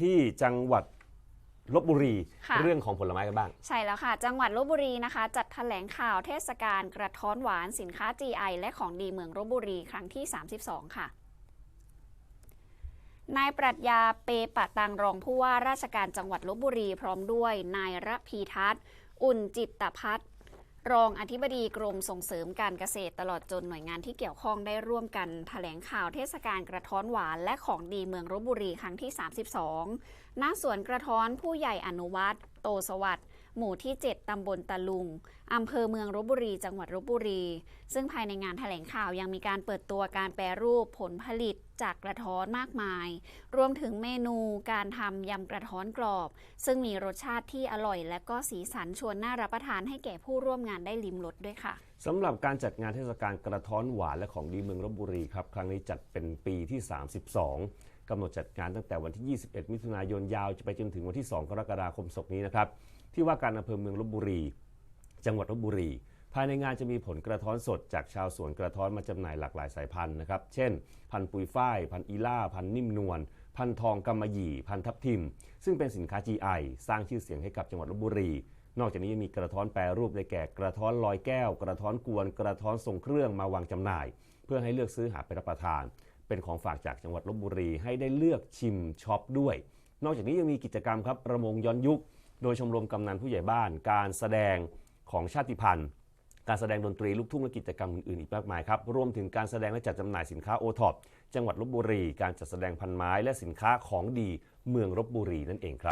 ที่จังหวัดลบบุรี ค่ะ เรื่องของผลไม้กันบ้าง ใช่แล้วค่ะ จังหวัดลบบุรีนะคะ จัดแถลงข่าวเทศกาลกระท้อนหวานสินค้า GI และของดีเมืองลบบุรีครั้งที่ 32 ค่ะ นายปรัชญาเปปะตังรองผู้ว่าราชการจังหวัดลบบุรี พร้อมด้วยนายระพีทัศน์ อุ่นจิตตพัฒน์ รองอธิบดีกรมส่งเสริมการเกษตรตลอดจนหน่วยงานที่เกี่ยวข้องได้ร่วมกันแถลงข่าวเทศกาลกระท้อนหวานและของดีเมืองรบบุรีครั้งที่ 32 ณ สวนกระท้อนผู้ใหญ่อนุวัตร โตสวัสด์หมู่ที่ 7 ตำบลตะลุง อำเภอเมืองลบบุรี จังหวัดลบบุรี ซึ่งภายในงานแถลงข่าวยังมีการเปิดตัวการแปรรูปผลผลิตจากกระท้อนมากมาย รวมถึงเมนูการทำยำกระท้อนกรอบ ซึ่งมีรสชาติที่อร่อย และก็สีสันชวนน่ารับประทานให้แก่ผู้ร่วมงานได้ลิ้มรสด้วยค่ะสำหรับการจัดงานเทศกาลกระท้อนหวานและของดีเมืองลบบุรีครับ ครั้งนี้จัดเป็นปีที่ 32 กำหนดจัดงานตั้งแต่วันที่ 21 มิถุนายนยาวจะไปจนถึงวันที่ 2 กรกฎาคมศกนี้นะครับ ที่ว่าการอำเภอเมืองลบบุรี จังหวัดลบบุรี ภายในงานจะมีผลกระท้อนสดจากชาวสวนกระท้อนมาจำหน่ายหลากหลายสายพันธุ์นะครับ เช่น พันธุ์ปุยฝ้าย พันธุ์อีล่า พันธุ์นิ่มนวล พันธุ์ทองกำมะหยี่ พันธุ์ทับทิม ซึ่งเป็นสินค้า GI สร้างชื่อเสียงให้กับจังหวัดลบบุรี นอกจากนี้ยังมีกระท้อนแปรรูปได้แก่กระท้อนลอยแก้ว กระท้อนกวน กระท้อนทรงเครื่องมาวางจำหน่าย เพื่อให้เลือกซื้อหาไปรับประทาน เป็นของฝากจากจังหวัดลบบุรี ให้ได้เลือกชิมช็อปด้วย นอกจากนี้ยังมีกิจกรรมครับประมงย้อนยุค โดยชมรมกำนันผู้ใหญ่บ้าน การแสดงของชาติพันธุ์ การแสดงดนตรีลูกทุ่งและกิจกรรมอื่นๆอีกมากมายครับรวมถึงการแสดงและจัดจำหน่ายสินค้าโอท็อปจังหวัดลบบุรี การจัดแสดงพันไม้และสินค้าของดีเมืองลบบุรีนั่นเองครับ